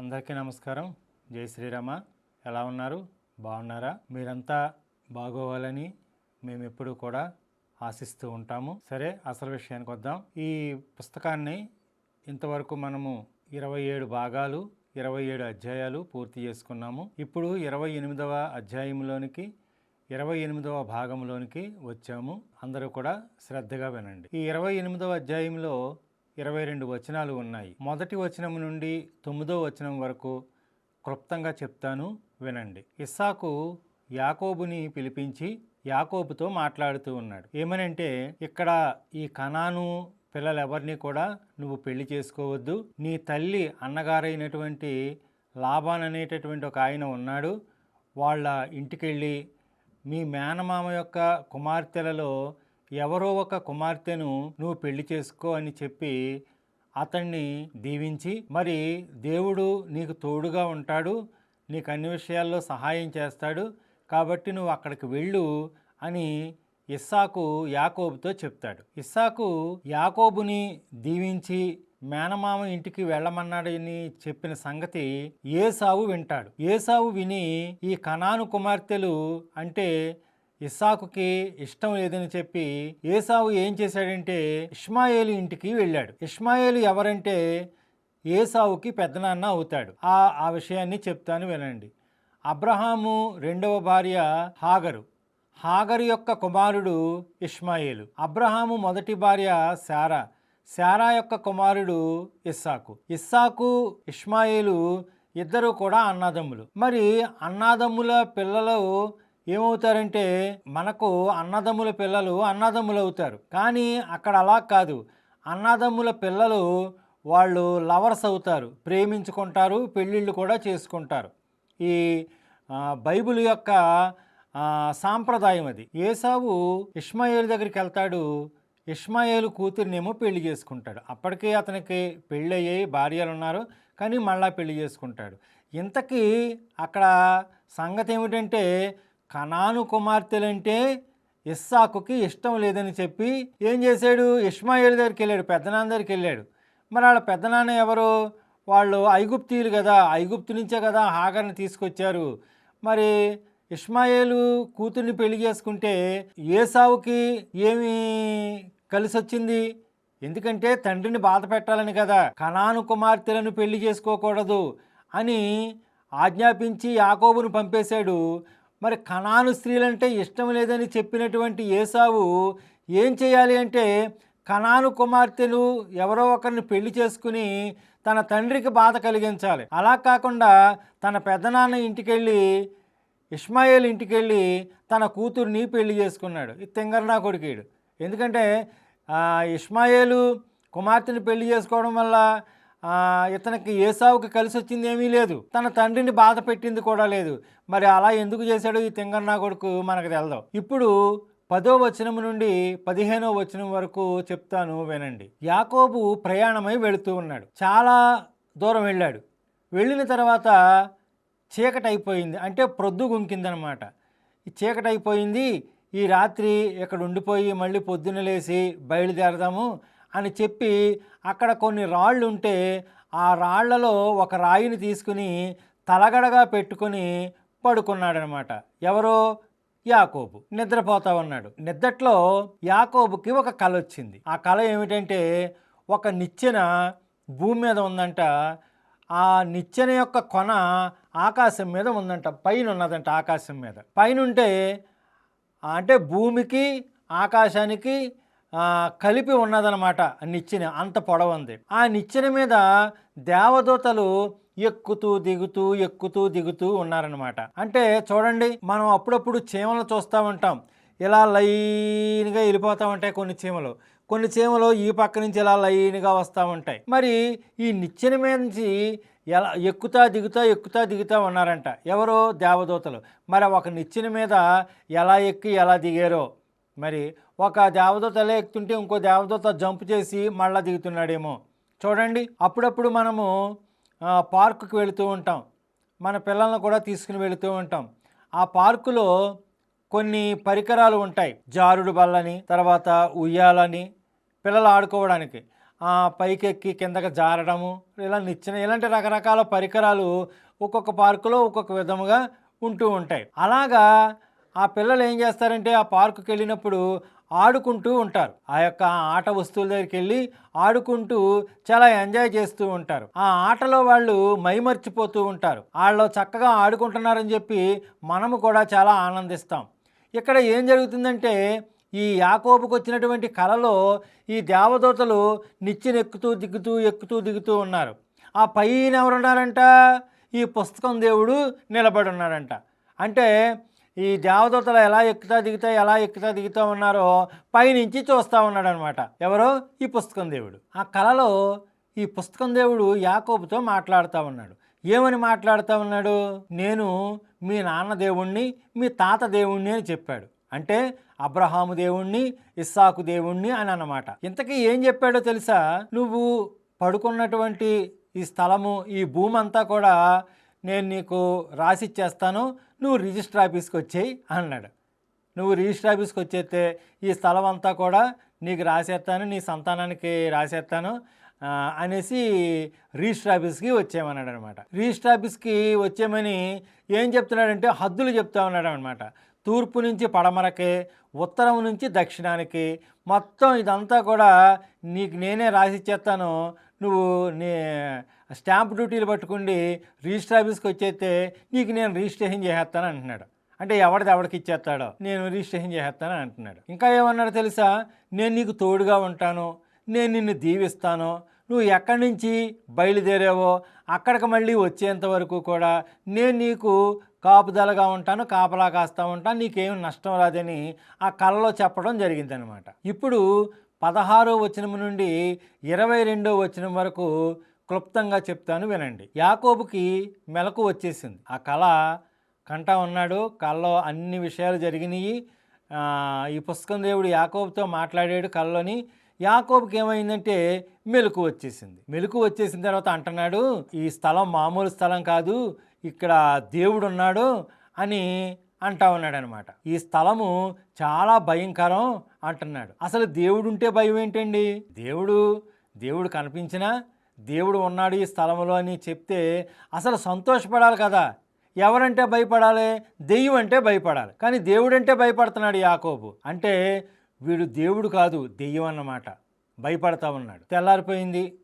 అందరికీ నమస్కారం. జై శ్రీరామ. ఎలా ఉన్నారు? బాగున్నారా? మీరంతా బాగోవాలని మేము ఎప్పుడూ కూడా ఆశిస్తూ ఉంటాము. సరే అసలు విషయానికి వద్దాం. ఈ పుస్తకాన్ని ఇంతవరకు మనము ఇరవై ఏడు భాగాలు ఇరవై ఏడు అధ్యాయాలు పూర్తి చేసుకున్నాము. ఇప్పుడు ఇరవై ఎనిమిదవ అధ్యాయంలోనికి ఇరవై ఎనిమిదవ భాగంలోనికి వచ్చాము. అందరూ కూడా శ్రద్ధగా వినండి. ఈ ఇరవై ఎనిమిదవ అధ్యాయంలో ఇరవై రెండు వచనాలు ఉన్నాయి. మొదటి వచనం నుండి తొమ్మిదో వచనం వరకు క్లుప్తంగా చెప్తాను వినండి. ఇస్సాకు యాకోబుని పిలిపించి యాకోబుతో మాట్లాడుతూ ఉన్నాడు. ఏమనంటే ఇక్కడ ఈ కణాను పిల్లలెవరిని కూడా నువ్వు పెళ్ళి చేసుకోవద్దు. నీ తల్లి అన్నగారైనటువంటి లాభాన్ అనేటటువంటి ఒక ఆయన ఉన్నాడు. వాళ్ళ ఇంటికెళ్ళి మీ మేనమామ యొక్క కుమార్తెలలో ఎవరో ఒక కుమార్తెను నువ్వు పెళ్ళి చేసుకో అని చెప్పి అతన్ని దీవించి మరి దేవుడు నీకు తోడుగా ఉంటాడు నీకు అన్ని విషయాల్లో సహాయం చేస్తాడు కాబట్టి నువ్వు అక్కడికి వెళ్ళు అని ఇస్సాకు యాకోబుతో చెప్తాడు. ఇస్సాకు యాకోబుని దీవించి మేనమామ ఇంటికి వెళ్ళమన్నాడని చెప్పిన సంగతి ఏసావు వింటాడు. ఏసావు విని ఈ కనాను కుమార్తెలు అంటే ఇస్సాకుకి ఇష్టం లేదని చెప్పి ఏసావు ఏం చేశాడంటే ఇష్మాయేలు ఇంటికి వెళ్ళాడు. ఇష్మాయేలు ఎవరంటే ఏసావుకి పెద్దనాన్న అవుతాడు. ఆ ఆ విషయాన్ని చెప్తాను వినండి. అబ్రహాము రెండవ భార్య హాగరు. హాగరు యొక్క కుమారుడు ఇష్మాయేలు. అబ్రహాము మొదటి భార్య శారా. శారా యొక్క కుమారుడు ఇస్సాకు. ఇస్సాకు ఇష్మాయేలు ఇద్దరు కూడా అన్నదమ్ములు. మరి అన్నాదమ్ముల పిల్లలు ఏమవుతారంటే మనకు అన్నదమ్ముల పిల్లలు అన్నదమ్ములు అవుతారు కానీ అక్కడ అలా కాదు. అన్నదమ్ముల పిల్లలు వాళ్ళు లవర్స్ అవుతారు. ప్రేమించుకుంటారు పెళ్ళిళ్ళు కూడా చేసుకుంటారు. ఈ బైబిల్ యొక్క సాంప్రదాయం అది. ఏసావు ఇష్మాయేలు దగ్గరికి వెళ్తాడు. ఇష్మాయేలు కూతురినేమో పెళ్ళి చేసుకుంటాడు. అప్పటికే అతనికి పెళ్ళి అయ్యాయి భార్యలు ఉన్నారు కానీ మళ్ళా పెళ్ళి చేసుకుంటాడు. ఇంతకీ అక్కడ సంగతి ఏమిటంటే కనాను కుమార్తెలంటే ఇస్సాకుకి ఇష్టం లేదని చెప్పి ఏం చేశాడు? ఇష్మాయిల్ దగ్గరికి వెళ్ళాడు పెద్దనాన్న దగ్గరికి వెళ్ళాడు. మరి వాళ్ళ పెద్దనాన్న ఎవరు? వాళ్ళు ఐగుప్తీయులు కదా ఐగుప్తు నుంచే కదా హాగర్ని తీసుకొచ్చారు. మరి ఇష్మాయేలు కూతుర్ని పెళ్ళి చేసుకుంటే ఏసావుకి ఏమి కలిసి వచ్చింది ఎందుకంటే తండ్రిని బాధ పెట్టాలని కదా కనాను కుమార్తెలను పెళ్ళి చేసుకోకూడదు అని ఆజ్ఞాపించి యాకోబును పంపేశాడు. మరి కణాను స్త్రీలంటే ఇష్టం లేదని చెప్పినటువంటి ఏసావు ఏం చేయాలి అంటే కణాను కుమార్తెలు ఎవరో ఒకరిని పెళ్ళి చేసుకుని తన తండ్రికి బాధ కలిగించాలి. అలా కాకుండా తన పెద్దనాన్న ఇంటికెళ్ళి ఇష్మాయేల్ ఇంటికెళ్ళి తన కూతుర్ని పెళ్ళి చేసుకున్నాడు. ఇది తింగర్నా కొడుకేడు. ఎందుకంటే ఇస్మాయిలు ఇష్మాయేలు కుమార్తెని పెళ్ళి చేసుకోవడం వల్ల ఇతనికి ఏసావుకి కలిసి వచ్చింది ఏమీ లేదు. తన తండ్రిని బాధ పెట్టింది కూడా లేదు. మరి అలా ఎందుకు చేశాడు ఈ తెంగన్నా కొడుకు మనకు తెలదు. ఇప్పుడు పదో వచనం నుండి పదిహేనో వచనం వరకు చెప్తాను వినండి. యాకోబు ప్రయాణమై వెళుతూ ఉన్నాడు. చాలా దూరం వెళ్ళాడు. వెళ్ళిన తర్వాత చీకటైపోయింది. అయిపోయింది అంటే ప్రొద్దు గుంకిందనమాట. చీకటైపోయింది. అయిపోయింది ఈ రాత్రి ఇక్కడ ఉండిపోయి మళ్ళీ పొద్దున్న లేచి బయలుదేరదాము. అని చెప్పి అక్కడ కొన్ని రాళ్ళు ఉంటే ఆ రాళ్ళలో ఒక రాయిని తీసుకుని తలగడగా పెట్టుకొని పడుకున్నాడనమాట. ఎవరో? యాకోబు. నిద్రపోతా ఉన్నాడు. నిద్రట్లో యాకోబుకి ఒక కళ వచ్చింది. ఆ కళ ఏమిటంటే ఒక నిచ్చెన భూమి మీద ఉందంట. ఆ నిచ్చెన యొక్క కొన ఆకాశం మీద ఉందంట. పైన ఉన్నదంట ఆకాశం మీద. పైన ఉంటే అంటే భూమికి ఆకాశానికి కలిపి ఉన్నదనమాట ఆ నిచ్చెన అంత పొడవు ఉంది. ఆ నిచ్చెన మీద దేవదూతలు ఎక్కుతూ దిగుతూ ఎక్కుతూ దిగుతూ ఉన్నారనమాట అంటే చూడండి మనం అప్పుడప్పుడు చీమలు చూస్తూ ఉంటాం. ఇలా లైన్గా వెళ్ళిపోతూ ఉంటాయి కొన్ని చీమలు. కొన్ని చీమలు ఈ పక్క నుంచి ఇలా లైన్గా వస్తూ ఉంటాయి. మరి ఈ నిచ్చెన మీద నుంచి ఎలా ఎక్కుతా దిగుతా ఎక్కుతా దిగుతా ఉన్నారంట. ఎవరో దేవదూతలు. మరి ఒక నిచ్చెన మీద ఎలా ఎక్కి ఎలా దిగారో. మరి ఒక దేవదూత ఎలా ఎక్కుతుంటే ఇంకో దేవదూత జంప్ చేసి మళ్ళా దిగుతున్నాడేమో. చూడండి అప్పుడప్పుడు మనము ఆ, పార్కుకి వెళుతూ ఉంటాం. మన పిల్లలను కూడా తీసుకుని వెళుతూ ఉంటాం. ఆ పార్కులో కొన్ని పరికరాలు ఉంటాయి. జారుడు బల్లని తర్వాత ఉయ్యాలని పిల్లలు ఆడుకోవడానికి. ఆ, పైకెక్కి కిందకి జారడము ఇలా నిచ్చిన ఇలాంటి రకరకాల పరికరాలు ఒక్కొక్క పార్కులో ఒక్కొక్క విధముగా ఉంటూ ఉంటాయి. అలాగా ఆ పిల్లలు ఏం చేస్తారంటే ఆ పార్కుకి వెళ్ళినప్పుడు ఆడుకుంటూ ఉంటారు. ఆ యొక్క ఆట వస్తువుల దగ్గరికి వెళ్ళి ఆడుకుంటూ చాలా ఎంజాయ్ చేస్తూ ఉంటారు. ఆ ఆటలో వాళ్ళు మైమర్చిపోతూ ఉంటారు. వాళ్ళు చక్కగా ఆడుకుంటున్నారని చెప్పి మనము కూడా చాలా ఆనందిస్తాం. ఇక్కడ ఏం జరుగుతుందంటే ఈ యాకోబుకు వచ్చినటువంటి కళలో ఈ దేవదూతలు నిచ్చెనెక్కుతూ దిగుతూ ఎక్కుతూ దిగుతూ ఉన్నారు. ఆ పైన ఎవరున్నారంట? ఈ పుస్తకం దేవుడు నిలబడి ఉన్నాడంట. అంటే ఈ దేవదూతలు ఎలా ఎక్కుతా దిగుతా ఎలా ఎక్కుతా దిగుతా ఉన్నారో పైనుంచి చూస్తూ ఉన్నాడు అనమాట ఎవరో? ఈ పుస్తకం దేవుడు. ఆ కళలో ఈ పుస్తకం దేవుడు యాకోబుతో మాట్లాడుతూ ఉన్నాడు. ఏమని మాట్లాడుతూ ఉన్నాడు? నేను మీ నాన్న దేవుణ్ణి మీ తాత దేవుణ్ణి అని చెప్పాడు. అంటే అబ్రహాము దేవుణ్ణి ఇస్సాకు దేవుణ్ణి అని అన్నమాట. ఇంతకీ ఏం చెప్పాడో తెలుసా? నువ్వు పడుకున్నటువంటి ఈ స్థలము ఈ భూమి అంతా కూడా నేను నీకు రాసిచ్చేస్తాను. నువ్వు రిజిస్టర్ ఆఫీస్కి వచ్చేయి అన్నాడు. నువ్వు రిజిస్టర్ ఆఫీస్కి వచ్చేస్తే ఈ స్థలం అంతా కూడా నీకు రాసేస్తాను నీ సంతానానికి రాసేస్తాను అనేసి రిజిస్టర్ ఆఫీస్కి వచ్చేయమన్నాడు అనమాట రిజిస్టర్ ఆఫీస్కి వచ్చేయమని ఏం చెప్తున్నాడంటే హద్దులు చెప్తా ఉన్నాడు అనమాట తూర్పు నుంచి పడమరకి ఉత్తరం నుంచి దక్షిణానికి మొత్తం ఇదంతా కూడా నీకు నేనే రాసిచ్చేస్తాను నువ్వు నీ స్టాంప్ డ్యూటీలు పట్టుకుండి రిజిస్టర్ ఆఫీస్కి వచ్చేస్తే నీకు నేను రిజిస్ట్రేషన్ చేసేస్తాను అంటున్నాడు. అంటే ఎవరిది ఎవరికి ఇచ్చేస్తాడో నేను రిజిస్ట్రేషన్ చేసేస్తాను అంటున్నాడు. ఇంకా ఏమన్నాడు తెలుసా? నేను నీకు తోడుగా ఉంటాను నేను నిన్ను దీవిస్తాను నువ్వు ఎక్కడి నుంచి బయలుదేరావో అక్కడికి మళ్ళీ వచ్చేంత వరకు కూడా నేను నీకు కాపుదలగా ఉంటాను కాపలా కాస్తా ఉంటాను నీకేం నష్టం రాదని ఆ కళలో చెప్పడం జరిగిందనమాట ఇప్పుడు పదహారో వచనం నుండి ఇరవై రెండో వచనం వరకు క్లుప్తంగా చెప్తాను వినండి. యాకోబుకి మెలకు వచ్చేసింది. ఆ కళ కంటా ఉన్నాడు. కళ్ళలో అన్ని విషయాలు జరిగినాయి. ఈ పుస్తకం దేవుడు యాకోబుతో మాట్లాడాడు కళ్ళలోని. యాకోబుకి ఏమైందంటే మెలకు వచ్చేసింది. మెలకు వచ్చేసిన తర్వాత అంటున్నాడు ఈ స్థలం మామూలు స్థలం కాదు. ఇక్కడ దేవుడు ఉన్నాడు అని అంటా ఉన్నాడు అనమాట ఈ స్థలము చాలా భయంకరం అంటున్నాడు. అసలు దేవుడు ఉంటే భయం ఏంటండి? దేవుడు దేవుడు కనిపించినా దేవుడు ఉన్నాడు ఈ స్థలంలో అని చెప్తే అసలు సంతోషపడాలి కదా. ఎవరంటే భయపడాలి? దెయ్యం అంటే భయపడాలి. కానీ దేవుడు అంటే భయపడుతున్నాడు యాకోబు. అంటే వీడు దేవుడు కాదు దెయ్యం అన్నమాట. భయపడతా ఉన్నాడు. తెల్లారిపోయింది.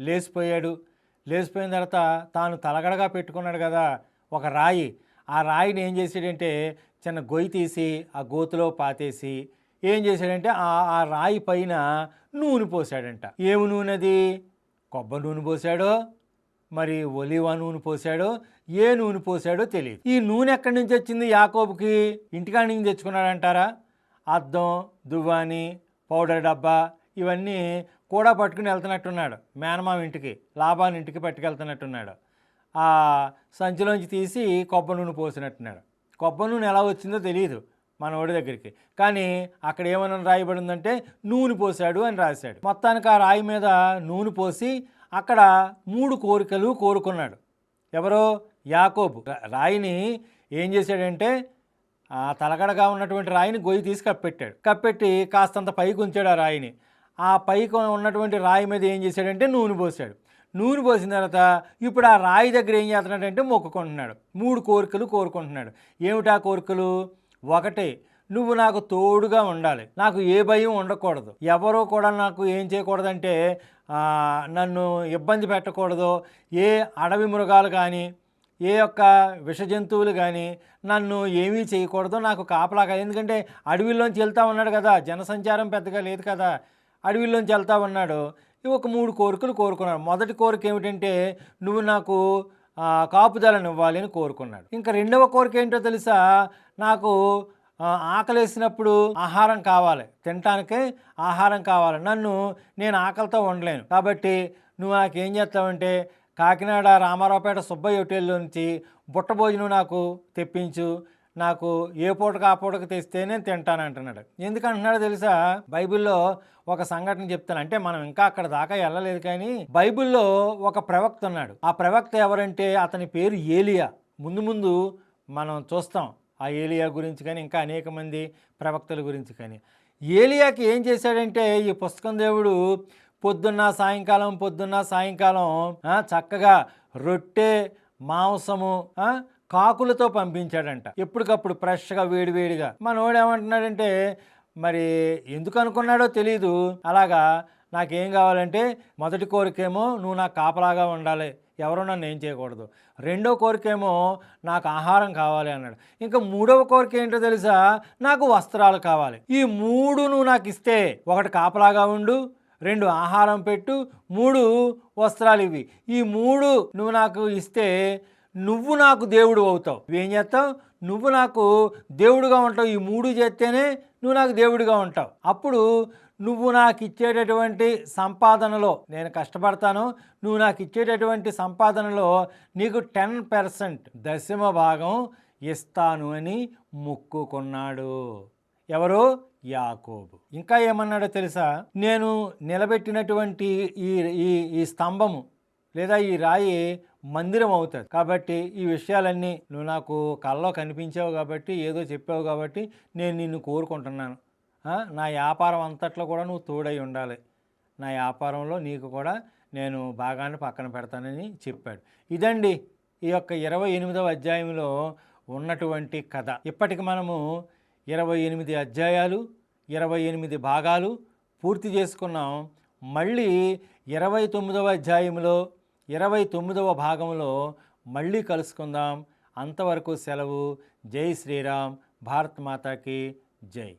లేచిపోయాడు. లేచిపోయిన తర్వాత తాను తలగడగా పెట్టుకున్నాడు కదా ఒక రాయి. ఆ రాయిని ఏం చేసాడంటే చిన్న గొయ్యి తీసి ఆ గోతులో పాతేసి ఏం చేశాడంటే ఆ రాయి పైన నూనె పోసాడంట ఏమి నూనె అది? కొబ్బరి నూనె పోసాడో మరి ఒలివ నూనె పోసాడో ఏ నూనె పోసాడో తెలియదు ఈ నూనె ఎక్కడి నుంచి వచ్చింది యాకోబుకి? ఇంటికాడ నుంచి తెచ్చుకున్నాడంటారా? అద్దం దువ్వాని పౌడర్ డబ్బా ఇవన్నీ కూడా పట్టుకుని వెళ్తున్నట్టున్నాడు. మేనమామ ఇంటికి లాభాన్ని ఇంటికి పట్టుకెళ్తున్నట్టున్నాడు. ఆ సంచిలోంచి తీసి కొబ్బరి నూనె పోసినట్టున్నాడు. కొబ్బరి నూనె ఎలా వచ్చిందో తెలియదు మన ఓడి దగ్గరికి. కానీ అక్కడ ఏమైనా రాయబడిందంటే నూనె పోసాడు అని రాశాడు. మొత్తానికి ఆ రాయి మీద నూనె పోసి అక్కడ మూడు కోరికలు కోరుకున్నాడు. ఎవరో? యాకోబు. రాయిని ఏం చేశాడంటే ఆ తలగడగా ఉన్నటువంటి రాయిని గొయ్యి తీసి కప్పెట్టాడు. కప్పెట్టి కాస్తంత పైకి ఉంచాడు ఆ రాయిని. ఆ పైకి ఉన్నటువంటి రాయి మీద ఏం చేశాడంటే నూనె పోసాడు నూనె పోసిన తర్వాత ఇప్పుడు ఆ రాయి దగ్గర ఏం చేస్తున్నాడంటే మొక్కుకుంటున్నాడు. మూడు కోరికలు కోరుకుంటున్నాడు. ఏమిటా కోరికలు? ఒకటి నువ్వు నాకు తోడుగా ఉండాలి. నాకు ఏ భయం ఉండకూడదు. ఎవరో కూడా నాకు ఏం చేయకూడదంటే నన్ను ఇబ్బంది పెట్టకూడదు. ఏ అడవి మృగాలు కానీ ఏ యొక్క విష జంతువులు కానీ నన్ను ఏమీ చేయకూడదు. నాకు కాపలా కాదు. ఎందుకంటే అడవిలోంచి వెళ్తా ఉన్నాడు కదా. జనసంచారం పెద్దగా లేదు కదా. అడవిలోంచి వెళ్తా ఉన్నాడు. ఇవి ఒక మూడు కోరికలు కోరుకున్నాడు. మొదటి కోరిక ఏమిటంటే నువ్వు నాకు ఆ, కాపుదలను ఇవ్వాలి అని కోరుకున్నాడు. ఇంకా రెండవ కోరిక ఏంటో తెలుసా? నాకు ఆకలేసినప్పుడు ఆహారం కావాలి. తినటానికి ఆహారం కావాలి. నన్ను నేను ఆకలితో ఉండలేను. కాబట్టి నువ్వు నాకు ఏం చేస్తావంటే కాకినాడ రామారావుపేట సుబ్బయ్య హోటల్లో నుంచి బుట్ట భోజనం నాకు తెప్పించు. నాకు ఏ పూటకు ఆ పూటకు తెస్తే నేను తింటాను అంటున్నాడు. ఎందుకంటున్నాడు తెలుసా? బైబిల్లో ఒక సంఘటన చెప్తాను. అంటే మనం ఇంకా అక్కడ దాకా వెళ్ళలేదు కానీ బైబిల్లో ఒక ప్రవక్త ఉన్నాడు. ఆ ప్రవక్త ఎవరంటే అతని పేరు ఏలియా. ముందు ముందు మనం చూస్తాం. ఆ ఏలియా గురించి కానీ ఇంకా అనేక మంది ప్రవక్తల గురించి కానీ. ఏలియాకి ఏం చేశాడంటే ఈ పుస్తకం దేవుడు పొద్దున్న సాయంకాలం పొద్దున్న సాయంకాలం చక్కగా రొట్టె మాంసము కాకులతో పంపించాడంట. ఎప్పటికప్పుడు ఫ్రెష్గా వేడివేడిగా. మనోడు ఏమంటున్నాడంటే మరి ఎందుకు అనుకున్నాడో తెలియదు అలాగా నాకేం కావాలంటే మొదటి కోరికేమో నువ్వు నాకు కాపలాగా ఉండాలి. ఎవరు నన్ను ఏం చేయకూడదు. రెండో కోరికేమో నాకు ఆహారం కావాలి అన్నాడు. ఇంకా మూడవ కోరిక ఏంటో తెలుసా? నాకు వస్త్రాలు కావాలి. ఈ మూడు నువ్వు నాకు ఇస్తే ఒకటి కాపలాగా ఉండు రెండు ఆహారం పెట్టు మూడు వస్త్రాలు ఇవి ఈ మూడు నువ్వు నాకు ఇస్తే నువ్వు నాకు దేవుడు అవుతావు. ఏం చేస్తావు? నువ్వు నాకు దేవుడుగా ఉంటావు. ఈ మూడు చేస్తేనే నువ్వు నాకు దేవుడిగా ఉంటావు. అప్పుడు నువ్వు నాకు ఇచ్చేటటువంటి సంపాదనలో నేను కష్టపడతాను. నువ్వు నాకు ఇచ్చేటటువంటి సంపాదనలో నీకు టెన్ పర్సెంట్ దశమ భాగం ఇస్తాను అని మొక్కుకున్నాడు. ఎవరు? యాకోబు. ఇంకా ఏమన్నాడో తెలుసా? నేను నిలబెట్టినటువంటి ఈ ఈ ఈ స్తంభము లేదా ఈ రాయి మందిరం అవుతుంది. కాబట్టి ఈ విషయాలన్నీ నువ్వు నాకు కల్లో కనిపించావు కాబట్టి ఏదో చెప్పావు కాబట్టి నేను నిన్ను కోరుకుంటున్నాను. నా వ్యాపారం అంతట్లో కూడా నువ్వు తోడై ఉండాలి. నా వ్యాపారంలో నీకు కూడా నేను భాగాన్ని పక్కన పెడతానని చెప్పాడు. ఇదండి ఈ యొక్క ఇరవై ఎనిమిదవ అధ్యాయంలో ఉన్నటువంటి కథ. ఇప్పటికి మనము ఇరవై ఎనిమిది అధ్యాయాలు ఇరవై ఎనిమిది భాగాలు పూర్తి చేసుకున్నాం. మళ్ళీ ఇరవై తొమ్మిదవ అధ్యాయంలో ఇరవై తొమ్మిదవ భాగంలో మళ్ళీ కలుసుకుందాం. అంతవరకు సెలవు. జై శ్రీరామ్. భారత్ మాతాకి జై.